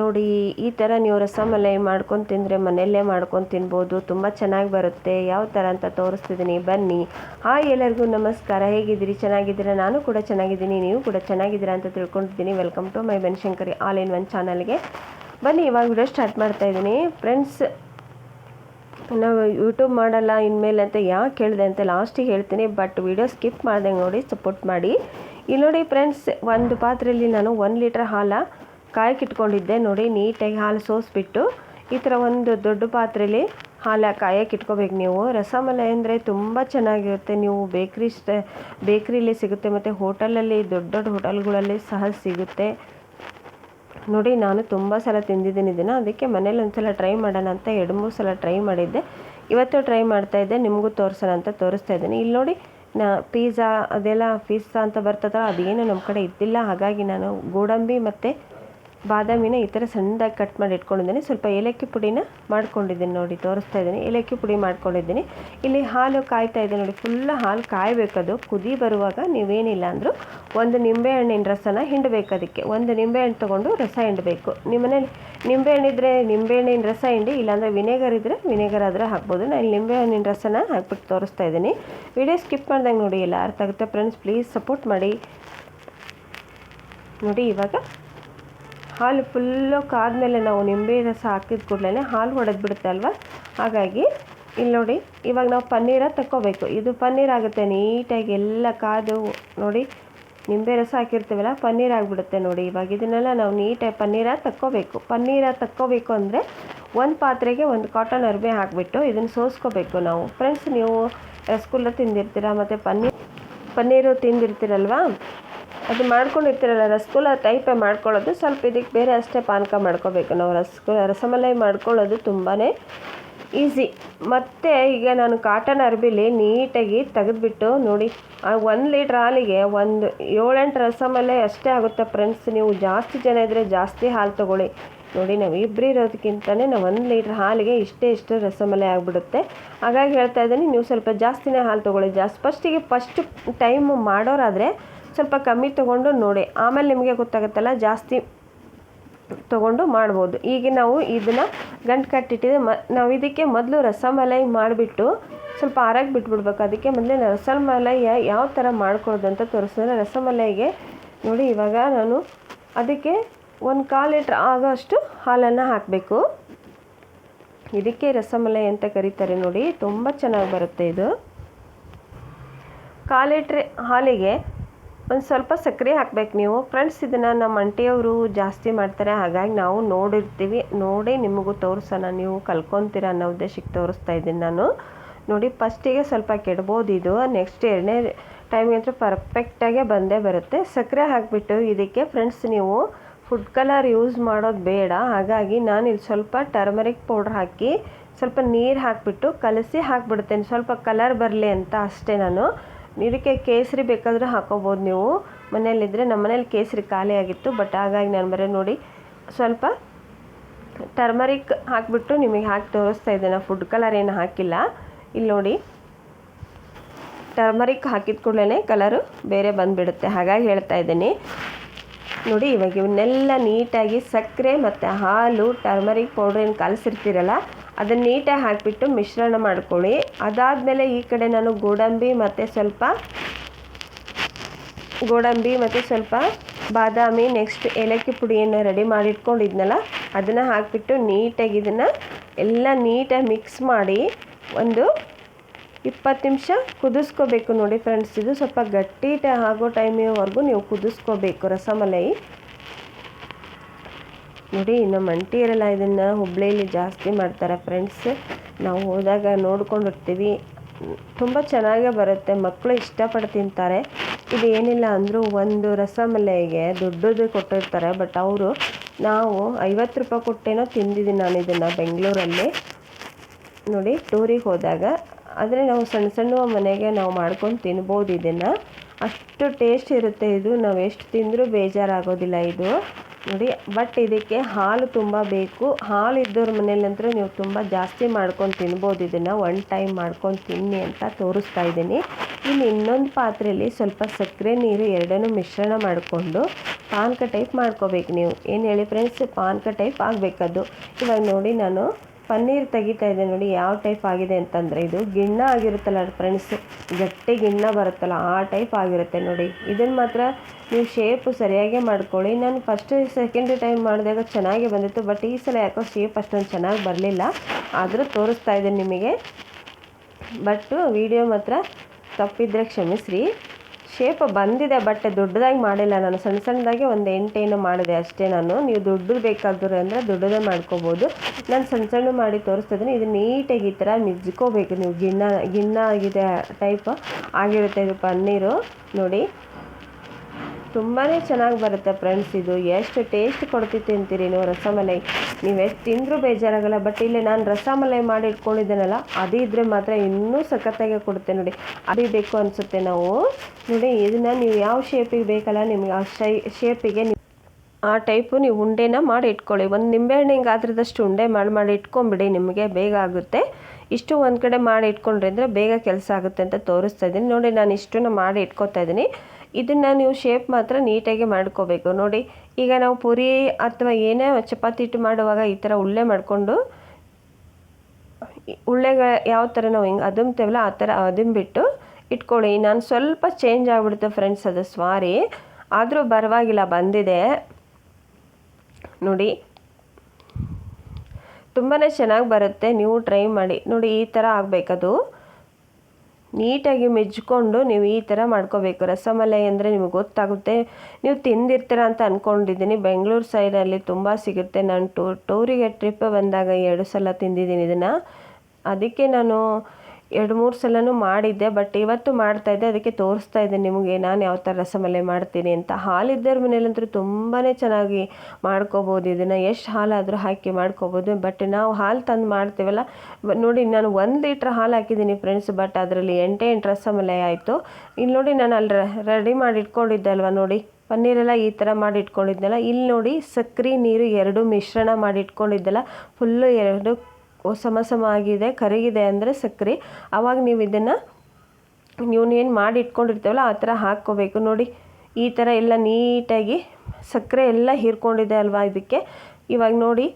ನೋಡಿ, ಈ ಥರ ನೀವು ರಸಮಲೈ ಮಾಡ್ಕೊಂಡು ತಿಂದರೆ ಮನೆಯಲ್ಲೇ ಮಾಡ್ಕೊಂಡು ತಿನ್ಬೋದು, ತುಂಬ ಚೆನ್ನಾಗಿ ಬರುತ್ತೆ, ಯಾವ ಥರ ಅಂತ ತೋರಿಸ್ತಿದ್ದೀನಿ ಬನ್ನಿ. ಹಾಯ್ ಎಲ್ಲರಿಗೂ ನಮಸ್ಕಾರ, ಹೇಗಿದ್ದೀರಿ? ಚೆನ್ನಾಗಿದ್ದೀರಾ? ನಾನು ಕೂಡ ಚೆನ್ನಾಗಿದ್ದೀನಿ, ನೀವು ಕೂಡ ಚೆನ್ನಾಗಿದ್ದೀರಾ ಅಂತ ತಿಳ್ಕೊಂಡಿದ್ದೀನಿ. Welcome to my Banashankari all in one ಚಾನಲ್ಗೆ ಬನ್ನಿ, ಇವಾಗ ವಿಡಿಯೋ ಸ್ಟಾರ್ಟ್ ಮಾಡ್ತಾ ಇದ್ದೀನಿ. ಫ್ರೆಂಡ್ಸ್ ನಾವು ಯೂಟ್ಯೂಬ್ ಮಾಡಲ್ಲ, ಇನ್ಮೇಲೆ ಅಂತ ಯಾಕೆ ಹೇಳಿದೆ ಅಂತ ಲಾಸ್ಟಿಗೆ ಹೇಳ್ತೀನಿ ಬಟ್ ವಿಡಿಯೋ ಸ್ಕಿಪ್ ಮಾಡ್ದಂಗೆ ನೋಡಿ ಸಪೋರ್ಟ್ ಮಾಡಿ. ಇಲ್ಲಿ ನೋಡಿ ಫ್ರೆಂಡ್ಸ್ ಒಂದು ಪಾತ್ರೆಯಲ್ಲಿ ನಾನು ಒಂದು ಲೀಟ್ರ್ ಹಾಲ ಕಾಯಕ್ಕೆ ಇಟ್ಕೊಂಡಿದ್ದೆ ನೋಡಿ, ನೀಟಾಗಿ ಹಾಲು ಸೋಸಿಬಿಟ್ಟು, ಈ ಥರ ಒಂದು ದೊಡ್ಡ ಪಾತ್ರೆಯಲ್ಲಿ ಹಾಲು ಕಾಯಕ್ಕೆ ಇಟ್ಕೋಬೇಕು ನೀವು. ರಸಮಲೈ ಅಂದರೆ ತುಂಬ ಚೆನ್ನಾಗಿರುತ್ತೆ. ನೀವು ಬೇಕ್ರಿ ಸ್ಟ ಬೇಕ್ರಿಲಿ ಸಿಗುತ್ತೆ ಮತ್ತು ಹೋಟೆಲಲ್ಲಿ, ದೊಡ್ಡ ದೊಡ್ಡ ಹೋಟೆಲ್ಗಳಲ್ಲಿ ಸಹ ಸಿಗುತ್ತೆ. ನೋಡಿ, ನಾನು ತುಂಬ ಸಲ ತಿಂದಿದ್ದೀನಿ ಇದನ್ನು. ಅದಕ್ಕೆ ಮನೇಲಿ ಒಂದು ಸಲ ಟ್ರೈ ಮಾಡೋಣ ಅಂತ ಎರಡು ಮೂರು ಸಲ ಟ್ರೈ ಮಾಡಿದ್ದೆ. ಇವತ್ತು ಟ್ರೈ ಮಾಡ್ತಾ ಇದ್ದೆ, ನಿಮಗೂ ತೋರಿಸೋಣ ಅಂತ ತೋರಿಸ್ತಾ ಇದ್ದೀನಿ. ಇಲ್ಲಿ ನೋಡಿ, ನಾ ಪಿಜ್ಜಾ ಅದೆಲ್ಲ ಪಿಜ್ಜಾ ಅಂತ ಬರ್ತದಲ್ಲ, ಅದೇನು ನಮ್ಮ ಕಡೆ ಇದ್ದಿಲ್ಲ. ಹಾಗಾಗಿ ನಾನು ಗೋಡಂಬಿ ಮತ್ತು ಬಾದಾಮಿನ ಈ ಥರ ಸಣ್ಣದಾಗಿ ಕಟ್ ಮಾಡಿ ಇಟ್ಕೊಂಡಿದ್ದೀನಿ. ಸ್ವಲ್ಪ ಏಲಕ್ಕಿ ಪುಡಿನ ಮಾಡ್ಕೊಂಡಿದ್ದೀನಿ ನೋಡಿ, ತೋರಿಸ್ತಾ ಇದ್ದೀನಿ. ಏಲಕ್ಕಿ ಪುಡಿ ಮಾಡ್ಕೊಂಡಿದ್ದೀನಿ. ಇಲ್ಲಿ ಹಾಲು ಕಾಯ್ತಾ ಇದೆ ನೋಡಿ ಫುಲ್ ಹಾಲು ಕಾಯಬೇಕದು ಕುದಿ ಬರುವಾಗ ನೀವೇನಿಲ್ಲ ಅಂದರೂ ಒಂದು ನಿಂಬೆಹಣ್ಣಿನ ರಸನ ಹಿಂಡಬೇಕು ಅದಕ್ಕೆ. ಒಂದು ನಿಂಬೆಹಣ್ಣು ತೊಗೊಂಡು ರಸ ಹಿಂಡಬೇಕು. ನಿಮ್ಮನೇಲಿ ನಿಂಬೆಹಣ್ಣಿದ್ರೆ ನಿಂಬೆಹಣ್ಣಿನ ರಸ ಹಿಂಡಿ, ಇಲ್ಲಾಂದರೆ ವಿನೆಗರ್ ಇದ್ದರೆ ವಿನೆಗರ್ ಆದರೆ ಹಾಕ್ಬೋದು. ನಾನು ನಿಂಬೆಹಣ್ಣಿನ ರಸನ ಹಾಕ್ಬಿಟ್ಟು ತೋರಿಸ್ತಾ ಇದ್ದೀನಿ. ವಿಡಿಯೋ ಸ್ಕಿಪ್ ಮಾಡ್ದಂಗೆ ನೋಡಿ, ಎಲ್ಲ ಅರ್ಥ ಆಗುತ್ತೆ. ಫ್ರೆಂಡ್ಸ್, ಪ್ಲೀಸ್ ಸಪೋರ್ಟ್ ಮಾಡಿ. ನೋಡಿ, ಇವಾಗ ಹಾಲು ಫುಲ್ಲು ಕಾದಮೇಲೆ ನಾವು ನಿಂಬೆ ರಸ ಹಾಕಿದ ಕೂಡಲೇ ಹಾಲು ಹೊಡೆದು ಬಿಡುತ್ತೆ ಅಲ್ವಾ? ಹಾಗಾಗಿ ಇಲ್ಲಿ ನೋಡಿ, ಇವಾಗ ನಾವು ಪನ್ನೀರ ತಕ್ಕೋಬೇಕು. ಇದು ಪನ್ನೀರ್ ಆಗುತ್ತೆ ನೀಟಾಗಿ ಎಲ್ಲ ಕಾದು ನೋಡಿ, ನಿಂಬೆ ರಸ ಹಾಕಿರ್ತೀವಲ್ಲ, ಪನ್ನೀರ್ ಆಗಿಬಿಡುತ್ತೆ ನೋಡಿ. ಇವಾಗ ಇದನ್ನೆಲ್ಲ ನಾವು ನೀಟಾಗಿ ಪನ್ನೀರ ತಕ್ಕೋಬೇಕು. ಪನ್ನೀರ ತಕ್ಕೋಬೇಕು ಅಂದರೆ ಒಂದು ಪಾತ್ರೆಗೆ ಒಂದು ಕಾಟನ್ ಅರ್ಬೆ ಹಾಕಿಬಿಟ್ಟು ಇದನ್ನು ಸೋಸ್ಕೋಬೇಕು ನಾವು. ಫ್ರೆಂಡ್ಸ್ ನೀವು ರಸಗುಲ್ಲ ತಿಂದಿರ್ತೀರ? ಮತ್ತು ಪನ್ನೀರ್, ಪನ್ನೀರು ತಿಂದಿರ್ತೀರಲ್ವಾ? ಅದು ಮಾಡ್ಕೊಂಡಿರ್ತೀರಲ್ಲ, ರಸಗುಲ್ಲ ಟೈಪೇ ಮಾಡ್ಕೊಳ್ಳೋದು. ಸ್ವಲ್ಪ ಇದಕ್ಕೆ ಬೇರೆ ಅಷ್ಟೇ ಪಾನಕ ಮಾಡ್ಕೋಬೇಕು ನಾವು. ರಸಗುಲ್ಲ, ರಸಮಲೈ ಮಾಡ್ಕೊಳ್ಳೋದು ತುಂಬಾ ಈಸಿ ಮತ್ತು ಈಗ ನಾನು ಕಾಟನ್ ಅರ್ಬಿಲಿ ನೀಟಾಗಿ ತೆಗೆದುಬಿಟ್ಟು ನೋಡಿ, ಆ ಒಂದು ಲೀಟ್ರ್ ಹಾಲಿಗೆ ಒಂದು ಏಳೆಂಟು ರಸಮಲೈ ಅಷ್ಟೇ ಆಗುತ್ತೆ ಫ್ರೆಂಡ್ಸ್ ನೀವು ಜಾಸ್ತಿ ಜನ ಇದ್ದರೆ ಜಾಸ್ತಿ ಹಾಲು ತೊಗೊಳ್ಳಿ. ನೋಡಿ, ನಾವು ಇಬ್ಬರು ಇರೋದಕ್ಕಿಂತಲೇ ನಾವು ಒಂದು ಲೀಟ್ರ್ ಹಾಲಿಗೆ ಇಷ್ಟೇ ಇಷ್ಟು ರಸಮಲೈ ಆಗಿಬಿಡುತ್ತೆ. ಹಾಗಾಗಿ ಹೇಳ್ತಾ ಇದ್ದೀನಿ, ನೀವು ಸ್ವಲ್ಪ ಜಾಸ್ತಿನೇ ಹಾಲು ತೊಗೊಳ್ಳಿ. ಜಾಸ್ತಿ ಫಸ್ಟಿಗೆ ಫಸ್ಟ್ ಟೈಮ್ ಮಾಡೋರಾದರೆ ಸ್ವಲ್ಪ ಕಮ್ಮಿ ತೊಗೊಂಡು ನೋಡಿ. ಆಮೇಲೆ ನಿಮಗೆ ಗೊತ್ತಾಗುತ್ತಲ್ಲ, ಜಾಸ್ತಿ ತೊಗೊಂಡು ಮಾಡ್ಬೋದು. ಈಗ ನಾವು ಇದನ್ನು ಗಂಟು ಕಟ್ಟಿಟ್ಟಿದೆ ಮ, ನಾವು ಇದಕ್ಕೆ ಮೊದಲು ರಸಮಲೈ ಮಾಡಿಬಿಟ್ಟು ಸ್ವಲ್ಪ ಆರಾಗಿ ಬಿಟ್ಬಿಡ್ಬೇಕು. ಅದಕ್ಕೆ ಮೊದಲೇ ರಸಮಲೈ ಯಾವ ಥರ ಮಾಡ್ಕೊಳ್ಳೋದು ಅಂತ ತೋರಿಸಿದ್ರೆ ರಸಮಲೈಗೆ ನೋಡಿ ಇವಾಗ ನಾನು ಅದಕ್ಕೆ ಒಂದು ಕಾಲು ಲೀಟ್ರ್ ಆಗೋಷ್ಟು ಹಾಲನ್ನು ಹಾಕಬೇಕು. ಇದಕ್ಕೆ ರಸಮಲೈ ಅಂತ ಕರೀತಾರೆ ನೋಡಿ. ತುಂಬ ಚೆನ್ನಾಗಿ ಬರುತ್ತೆ ಇದು. ಕಾಲು ಲೀಟ್ರ್ ಹಾಲಿಗೆ ಒಂದು ಸ್ವಲ್ಪ ಸಕ್ಕರೆ ಹಾಕ್ಬೇಕು ನೀವು. ಫ್ರೆಂಡ್ಸ್ ಇದನ್ನು ನಮ್ಮ ಅಂಟಿಯವರು ಜಾಸ್ತಿ ಮಾಡ್ತಾರೆ. ಹಾಗಾಗಿ ನಾವು ನೋಡಿರ್ತೀವಿ. ನೋಡಿ ನಿಮಗೂ ತೋರಿಸೋಣ. ನೀವು ಕಲ್ಕೊತೀರ ಅನ್ನೋ ಉದ್ದೇಶಕ್ಕೆ ತೋರಿಸ್ತಾ ಇದ್ದೀನಿ ನಾನು. ನೋಡಿ ಫಸ್ಟಿಗೆ ಸ್ವಲ್ಪ ಕೆಡ್ಬೋದು ಇದು. ನೆಕ್ಸ್ಟ್ ಎರಡನೇ ಟೈಮ್ಗೆ ಅಂತೂ ಪರ್ಫೆಕ್ಟಾಗೆ ಬಂದೇ ಬರುತ್ತೆ. ಸಕ್ಕರೆ ಹಾಕಿಬಿಟ್ಟು ಇದಕ್ಕೆ ಫ್ರೆಂಡ್ಸ್ ನೀವು ಫುಡ್ ಕಲರ್ ಯೂಸ್ ಮಾಡೋದು ಬೇಡ. ಹಾಗಾಗಿ ನಾನು ಇಲ್ಲಿ ಸ್ವಲ್ಪ ಟರ್ಮರಿಕ್ ಪೌಡ್ರ್ ಹಾಕಿ ಸ್ವಲ್ಪ ನೀರು ಹಾಕಿಬಿಟ್ಟು ಕಲಸಿ ಹಾಕ್ಬಿಡ್ತೇನೆ. ಸ್ವಲ್ಪ ಕಲರ್ ಬರಲಿ ಅಂತ ಅಷ್ಟೇ ನಾನು. ಇದಕ್ಕೆ ಕೇಸರಿ ಬೇಕಾದರೆ ಹಾಕೋಬೋದು ನೀವು. ಮನೆಯಲ್ಲಿದ್ದರೆ ನಮ್ಮ ಮನೇಲಿ ಕೇಸರಿ ಖಾಲಿ ಆಗಿತ್ತು ಬಟ್ ಹಾಗಾಗಿ ನಾನು ಬರೀ ನೋಡಿ. ಸ್ವಲ್ಪ ಟರ್ಮರಿಕ್ ಹಾಕಿಬಿಟ್ಟು ನಿಮಗೆ ಹಾಕಿ ತೋರಿಸ್ತಾ ಇದ್ದೇನೆ. ಫುಡ್ ಕಲರ್ ಏನು ಹಾಕಿಲ್ಲ. ಇಲ್ಲಿ ನೋಡಿ ಟರ್ಮರಿಕ್ ಹಾಕಿದ ಕೂಡಲೇ ಕಲರು ಬೇರೆ ಬಂದುಬಿಡುತ್ತೆ. ಹಾಗಾಗಿ ಹೇಳ್ತಾ ಇದ್ದೀನಿ. ನೋಡಿ, ಇವಾಗ ಇವನ್ನೆಲ್ಲ ನೀಟಾಗಿ ಸಕ್ಕರೆ ಮತ್ತು ಹಾಲು ಟರ್ಮರಿಕ್ ಪೌಡ್ರೇನು ಕಲಸಿರ್ತೀರಲ್ಲ, ಅದನ್ನು ನೀಟಾಗಿ ಹಾಕಿಬಿಟ್ಟು ಮಿಶ್ರಣ ಮಾಡ್ಕೊಳ್ಳಿ. ಅದಾದಮೇಲೆ ಈ ಕಡೆ ನಾನು ಗೋಡಂಬಿ ಮತ್ತು ಸ್ವಲ್ಪ ಗೋಡಂಬಿ ಮತ್ತು ಸ್ವಲ್ಪ ಬಾದಾಮಿ ನೆಕ್ಸ್ಟ್ ಏಲಕ್ಕಿ ಪುಡಿಯನ್ನು ರೆಡಿ ಮಾಡಿ ಇಟ್ಕೊಂಡಿದ್ನಲ್ಲ ಅದನ್ನು ಹಾಕಿಬಿಟ್ಟು ನೀಟಾಗಿ ಇದನ್ನು ಎಲ್ಲ ನೀಟಾಗಿ ಮಿಕ್ಸ್ ಮಾಡಿ ಒಂದು ಇಪ್ಪತ್ತು ನಿಮಿಷ ಕುದಿಸ್ಕೋಬೇಕು ನೋಡಿ ಫ್ರೆಂಡ್ಸ್ ಇದು ಸ್ವಲ್ಪ ಗಟ್ಟಿ ಆಗೋ ಟೈಮಿವರೆಗೂ ನೀವು ಕುದಿಸ್ಕೋಬೇಕು ರಸಮಲೈ. ನೋಡಿ ನಮ್ಮ ಇರಲ್ಲ, ಇದನ್ನು ಹುಬ್ಳಿಯಲ್ಲಿ ಜಾಸ್ತಿ ಮಾಡ್ತಾರೆ ಫ್ರೆಂಡ್ಸ್ ನಾವು ಹೋದಾಗ ನೋಡ್ಕೊಂಡಿರ್ತೀವಿ. ತುಂಬ ಚೆನ್ನಾಗೇ ಬರುತ್ತೆ. ಮಕ್ಕಳು ಇಷ್ಟಪಟ್ಟು ತಿಂತಾರೆ. ಇದು ಏನಿಲ್ಲ ಅಂದರೂ ಒಂದು ರಸಮಲೈಗೆ ದುಡ್ಡದು ಕೊಟ್ಟಿರ್ತಾರೆ. ಬಟ್ ಅವರು ನಾವು ಐವತ್ತು ರೂಪಾಯಿ ಕೊಟ್ಟೇನೋ ತಿಂದಿದ್ದೀನಿ ನಾನು ಇದನ್ನು ಬೆಂಗಳೂರಲ್ಲಿ. ನೋಡಿ, ಟೂರಿಗೆ ಹೋದಾಗ. ಆದರೆ ನಾವು ಸಣ್ಣ ಸಣ್ಣ ಮನೆಗೆ ನಾವು ಮಾಡ್ಕೊಂಡು ತಿನ್ಬೋದು ಇದನ್ನು. ಅಷ್ಟು ಟೇಸ್ಟ್ ಇರುತ್ತೆ ಇದು. ನಾವು ಎಷ್ಟು ತಿಂದರೂ ಬೇಜಾರಾಗೋದಿಲ್ಲ ಇದು. ನೋಡಿ ಬಟ್ ಇದಕ್ಕೆ ಹಾಲು ತುಂಬ ಬೇಕು. ಹಾಲು ಇದ್ದವ್ರ ಮನೇಲಿ ಅಂದರೆ ನೀವು ತುಂಬ ಜಾಸ್ತಿ ಮಾಡ್ಕೊಂಡು ತಿನ್ಬೋದು. ಇದನ್ನು ಒನ್ ಟೈಮ್ ಮಾಡ್ಕೊಂಡು ತಿನ್ನಿ ಅಂತ ತೋರಿಸ್ತಾ ಇದ್ದೀನಿ. ಇನ್ನು ಇನ್ನೊಂದು ಪಾತ್ರೆಯಲ್ಲಿ ಸ್ವಲ್ಪ ಸಕ್ಕರೆ ನೀರು ಎರಡನ್ನೂ ಮಿಶ್ರಣ ಮಾಡಿಕೊಂಡು ಪಾನಕ ಟೈಪ್ ಮಾಡ್ಕೋಬೇಕು ನೀವು. ಏನು ಹೇಳಿ ಫ್ರೆಂಡ್ಸ್ ಪಾನಕ ಟೈಪ್ ಆಗಬೇಕದು. ಇವಾಗ ನೋಡಿ ನಾನು ಪನ್ನೀರ್ ತೆಗಿತಾ ಇದೆ ನೋಡಿ, ಯಾವ ಟೈಪ್ ಆಗಿದೆ ಅಂತಂದರೆ ಇದು ಗಿಣ್ಣ ಆಗಿರುತ್ತಲ್ಲ ಫ್ರೆಂಡ್ಸ್ ಗಟ್ಟಿ ಗಿಣ್ಣ ಬರುತ್ತಲ್ಲ, ಆ ಟೈಪ್ ಆಗಿರುತ್ತೆ ನೋಡಿ. ಇದನ್ನು ಮಾತ್ರ ನೀವು ಶೇಪು ಸರಿಯಾಗೇ ಮಾಡ್ಕೊಳ್ಳಿ. ನಾನು ಫಸ್ಟ್ ಸೆಕೆಂಡ್ ಟೈಮ್ ಮಾಡಿದಾಗ ಚೆನ್ನಾಗೇ ಬಂದಿತ್ತು ಬಟ್ ಈ ಸಲ ಯಾಕೋ ಶೇಪ್ ಅಷ್ಟೊಂದು ಚೆನ್ನಾಗಿ ಬರಲಿಲ್ಲ. ಆದರೂ ತೋರಿಸ್ತಾ ಇದ್ದೀನಿ ನಿಮಗೆ. ಬಟ್ ವಿಡಿಯೋ ಮಾತ್ರ ತಪ್ಪಿದ್ರೆ ಕ್ಷಮಿಸ್ರಿ. ಶೇಪ್ ಬಂದಿದೆ ಬಟ್ ದೊಡ್ಡದಾಗಿ ಮಾಡಿಲ್ಲ ನಾನು. ಸಣ್ಣ ಸಣ್ಣದಾಗಿ ಒಂದು ಎಂಟೇನು ಮಾಡಿದೆ ಅಷ್ಟೇ ನಾನು. ನೀವು ದೊಡ್ಡದು ಬೇಕಾದ್ರೆ ಅಂದರೆ ದೊಡ್ಡದೇ ಮಾಡ್ಕೋಬೋದು. ನಾನು ಸಣ್ಣ ಸಣ್ಣ ಮಾಡಿ ತೋರಿಸ್ತಿದ್ದೀನಿ. ಇದು ನೀಟಾಗಿ ಈ ಥರ ಮಿಜ್ಕೋಬೇಕು. ನೀವು ಗಿಣ್ಣ ಗಿಣ್ಣ ಆಗಿದೆ ಟೈಪ್ ಆಗಿರುತ್ತೆ ಇದು ಪನ್ನೀರು. ನೋಡಿ. ತುಂಬಾ ಚೆನ್ನಾಗಿ ಬರುತ್ತೆ ಫ್ರೆಂಡ್ಸ್ ಇದು. ಎಷ್ಟು ಟೇಸ್ಟ್ ಕೊಡ್ತಿತ್ತು ತಿಂತೀರಿ ನೀವು ರಸಮಲೈ? ನೀವು ಎಷ್ಟು ತಿಂದರೂ ಬೇಜಾರಾಗಲ್ಲ ಬಟ್ ಇಲ್ಲಿ ನಾನು ರಸಮಲೈ ಮಾಡಿ ಇಟ್ಕೊಂಡಿದ್ದೇನಲ್ಲ, ಅದು ಇದ್ದರೆ ಮಾತ್ರ ಇನ್ನೂ ಸಖತ್ತಾಗೆ ಕೊಡುತ್ತೆ ನೋಡಿ. ಅದು ಬೇಕು ಅನಿಸುತ್ತೆ ನಾವು. ನೋಡಿ, ಇದನ್ನು ನೀವು ಯಾವ ಶೇಪಿಗೆ ಬೇಕಲ್ಲ, ನಿಮ್ಗೆ ಆ ಶೈ ಶೇಪಿಗೆ ನೀವು ಆ ಟೈಪು ನೀವು ಉಂಡೆನ ಮಾಡಿ ಇಟ್ಕೊಳ್ಳಿ. ಒಂದು ನಿಂಬೆಹಣ್ಣು ಆದ್ರದಷ್ಟು ಉಂಡೆ ಮಾಡಿ ಮಾಡಿ ಇಟ್ಕೊಂಬಿಡಿ ನಿಮಗೆ ಬೇಗ ಆಗುತ್ತೆ. ಇಷ್ಟು ಒಂದು ಕಡೆ ಮಾಡಿ ಇಟ್ಕೊಂಡ್ರೆ ಅಂದರೆ ಬೇಗ ಕೆಲಸ ಆಗುತ್ತೆ ಅಂತ ತೋರಿಸ್ತಾ ಇದ್ದೀನಿ. ನೋಡಿ, ನಾನು ಇಷ್ಟನ್ನು ಮಾಡಿ ಇಟ್ಕೊತಾ ಇದ್ದೀನಿ. ಇದನ್ನು ನೀವು ಶೇಪ್ ಮಾತ್ರ ನೀಟಾಗಿ ಮಾಡ್ಕೋಬೇಕು. ನೋಡಿ, ಈಗ ನಾವು ಪುರಿ ಅಥವಾ ಏನೇ ಚಪಾತಿ ಹಿಟ್ಟು ಮಾಡುವಾಗ ಈ ಥರ ಉಳ್ಳೆ ಮಾಡಿಕೊಂಡು ಉಳ್ಳೆಗಳ ಯಾವ ಥರ ನಾವು ಹಿಂಗೆ ಅದುಮ್ತೇವಲ್ಲ ಆ ಥರ ಅದುಂಬಿಟ್ಟು ಇಟ್ಕೊಳ್ಳಿ. ನಾನು ಸ್ವಲ್ಪ ಚೇಂಜ್ ಆಗಿಬಿಡುತ್ತೆ ಫ್ರೆಂಡ್ಸ್ ಅದು ಸ್ವಾರಿ ಆದರೂ ಪರವಾಗಿಲ್ಲ, ಬಂದಿದೆ. ನೋಡಿ ತುಂಬಾ ಚೆನ್ನಾಗಿ ಬರುತ್ತೆ. ನೀವು ಟ್ರೈ ಮಾಡಿ. ನೋಡಿ, ಈ ಥರ ಆಗಬೇಕದು. ನೀಟಾಗಿ ಮೆಜ್ಕೊಂಡು ನೀವು ಈ ಥರ ಮಾಡ್ಕೋಬೇಕು. ರಸಮಲೈ ಅಂದರೆ ನಿಮಗೆ ಗೊತ್ತಾಗುತ್ತೆ. ನೀವು ತಿಂದಿರ್ತೀರ ಅಂತ ಅಂದ್ಕೊಂಡಿದ್ದೀನಿ ಬೆಂಗಳೂರು ಸೈಡಲ್ಲಿ ತುಂಬ ಸಿಗುತ್ತೆ. ನಾನು ಟೂರಿಗೆ ಟ್ರಿಪ್ ಬಂದಾಗ ಎರಡು ಸಲ ತಿಂದಿದ್ದೀನಿ ಇದನ್ನು. ಅದಕ್ಕೆ ನಾನು ಎರಡು ಮೂರು ಸಲನೂ ಮಾಡಿದ್ದೆ ಬಟ್ ಇವತ್ತು ಮಾಡ್ತಾ ಇದ್ದೆ, ಅದಕ್ಕೆ ತೋರಿಸ್ತಾ ಇದ್ದೆ ನಿಮಗೆ ನಾನು ಯಾವ ಥರ ರಸಮಲೈ ಮಾಡ್ತೀನಿ ಅಂತ. ಹಾಲಿದ್ದವ್ರ ಮನೇಲಂತೂ ತುಂಬಾ ಚೆನ್ನಾಗಿ ಮಾಡ್ಕೋಬೋದು, ಇದನ್ನು ಎಷ್ಟು ಹಾಲಾದರೂ ಹಾಕಿ ಮಾಡ್ಕೋಬೋದು ಬಟ್ ನಾವು ಹಾಲು ತಂದು ಮಾಡ್ತೀವಲ್ಲ, ನೋಡಿ ನಾನು ಒಂದು ಲೀಟ್ರ್ ಹಾಲು ಹಾಕಿದ್ದೀನಿ ಫ್ರೆಂಡ್ಸ್ ಬಟ್ ಅದರಲ್ಲಿ ಎಂಟೇ ಎಂಟು ರಸಮಲೈ ಆಯಿತು. ಇಲ್ಲಿ ನೋಡಿ ನಾನು ಅಲ್ಲಿ ರೆಡಿ ಮಾಡಿ ಇಟ್ಕೊಂಡಿದ್ದೆ ಅಲ್ವಾ ನೋಡಿ, ಪನ್ನೀರೆಲ್ಲ ಈ ಥರ ಮಾಡಿ ಇಟ್ಕೊಂಡಿದ್ದೆಲ್ಲ ಇಲ್ಲಿ ನೋಡಿ ಸಕ್ಕರೆ ನೀರು ಎರಡು ಮಿಶ್ರಣ ಮಾಡಿ ಇಟ್ಕೊಂಡಿದ್ದೆಲ್ಲ ಫುಲ್ಲು ಎರಡು ಸಮ ಸಮ ಆಗಿದೆ ಕರಗಿದೆ ಅಂದರೆ ಸಕ್ಕರೆ ಆವಾಗ ನೀವು ಇದನ್ನು ನೀವು ಏನು ಮಾಡಿ ಇಟ್ಕೊಂಡಿರ್ತೀವಲ್ಲ, ಆ ಥರ ಹಾಕ್ಕೋಬೇಕು. ನೋಡಿ, ಈ ಥರ ಎಲ್ಲ ನೀಟಾಗಿ ಸಕ್ಕರೆ ಎಲ್ಲ ಹೀರ್ಕೊಂಡಿದೆ ಅಲ್ವಾ ಇದಕ್ಕೆ. ಇವಾಗ ನೋಡಿ,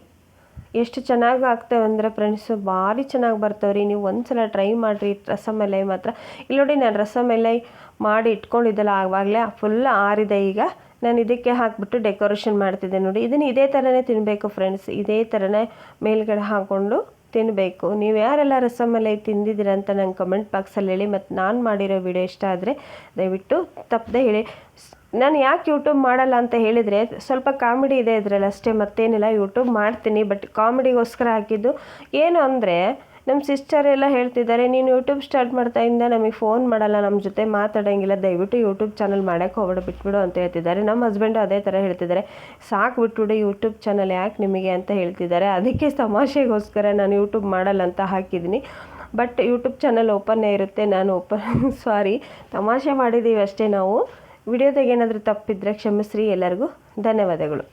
ಎಷ್ಟು ಚೆನ್ನಾಗಿ ಆಗ್ತವೆ ಅಂದರೆ ಫ್ರೆಂಡ್ಸು ಭಾರಿ ಚೆನ್ನಾಗಿ ಬರ್ತವೆ ರೀ. ನೀವು ಒಂದು ಸಲ ಟ್ರೈ ಮಾಡಿರಿ, ರಸಮಲೈ ಮಾತ್ರ. ಇಲ್ಲಿ ನೋಡಿ, ನಾನು ರಸಮಲೈ ಮಾಡಿ ಇಟ್ಕೊಂಡಿದ್ದಲ್ಲ ಆವಾಗಲೇ ಫುಲ್ ಆರಿದೆ ಈಗ. ನಾನು ಇದಕ್ಕೆ ಹಾಕ್ಬಿಟ್ಟು ಡೆಕೋರೇಷನ್ ಮಾಡ್ತಿದ್ದೆ ನೋಡಿ. ಇದನ್ನು ಇದೇ ಥರನೇ ತಿನ್ನಬೇಕು ಫ್ರೆಂಡ್ಸ್ ಇದೇ ಥರನೇ ಮೇಲ್ಗಡೆ ಹಾಕ್ಕೊಂಡು ತಿನ್ನಬೇಕು ನೀವು ಯಾರೆಲ್ಲ ರಸಮಲೈ ತಿಂದಿದ್ದೀರ ಅಂತ ನಂಗೆ ಕಮೆಂಟ್ ಬಾಕ್ಸಲ್ಲಿ ಹೇಳಿ ಮತ್ತು ನಾನು ಮಾಡಿರೋ ವಿಡಿಯೋ ಇಷ್ಟ ಆದರೆ ದಯವಿಟ್ಟು ತಪ್ಪದೆ ಹೇಳಿ. ನಾನು ಯಾಕೆ ಯೂಟ್ಯೂಬ್ ಮಾಡಲ್ಲ ಅಂತ ಹೇಳಿದರೆ ಸ್ವಲ್ಪ ಕಾಮಿಡಿ ಇದೆ ಇದರಲ್ಲಿ ಅಷ್ಟೇ ಮತ್ತೇನಿಲ್ಲ ಯೂಟ್ಯೂಬ್ ಮಾಡ್ತೀನಿ. ಬಟ್ ಕಾಮಿಡಿಗೋಸ್ಕರ ಹಾಕಿದ್ದು ಏನು ಅಂದರೆ ನಮ್ಮ ಸಿಸ್ಟರ್ ಎಲ್ಲ ಹೇಳ್ತಿದ್ದಾರೆ, ನೀನು ಯೂಟ್ಯೂಬ್ ಸ್ಟಾರ್ಟ್ ಮಾಡ್ತಾ ಇಂದ ನಮಗೆ ಫೋನ್ ಮಾಡಲ್ಲ ನಮ್ಮ ಜೊತೆ ಮಾತಾಡೋಂಗಿಲ್ಲ, ದಯವಿಟ್ಟು ಯೂಟ್ಯೂಬ್ ಚಾನಲ್ ಮಾಡೋಕ್ಕೆ ಹೋಗ್ಬಿಡು, ಬಿಟ್ಬಿಡು ಅಂತ ಹೇಳ್ತಿದ್ದಾರೆ. ನಮ್ಮ ಹಸ್ಬೆಂಡು ಅದೇ ಥರ ಹೇಳ್ತಿದ್ದಾರೆ. ಸಾಕು ಬಿಟ್ಬಿಡು ಯೂಟ್ಯೂಬ್ ಚಾನಲ್ ಯಾಕೆ ನಿಮಗೆ ಅಂತ ಹೇಳ್ತಿದ್ದಾರೆ. ಅದಕ್ಕೆ ತಮಾಷೆಗೋಸ್ಕರ ನಾನು ಯೂಟ್ಯೂಬ್ ಮಾಡಲ್ಲ ಅಂತ ಹಾಕಿದ್ದೀನಿ. ಬಟ್ ಯೂಟ್ಯೂಬ್ ಚಾನಲ್ ಓಪನ್ನೇ ಇರುತ್ತೆ, ನಾನು ಓಪನ್ ಸಾರಿ ತಮಾಷೆ ಮಾಡಿದ್ದೀವಿ ಅಷ್ಟೇ ನಾವು. ವಿಡಿಯೋದಾಗ ಏನಾದರೂ ತಪ್ಪಿದ್ರೆ ಕ್ಷಮಿಸ್ರಿ ಎಲ್ಲರಿಗೂ. ಧನ್ಯವಾದಗಳು.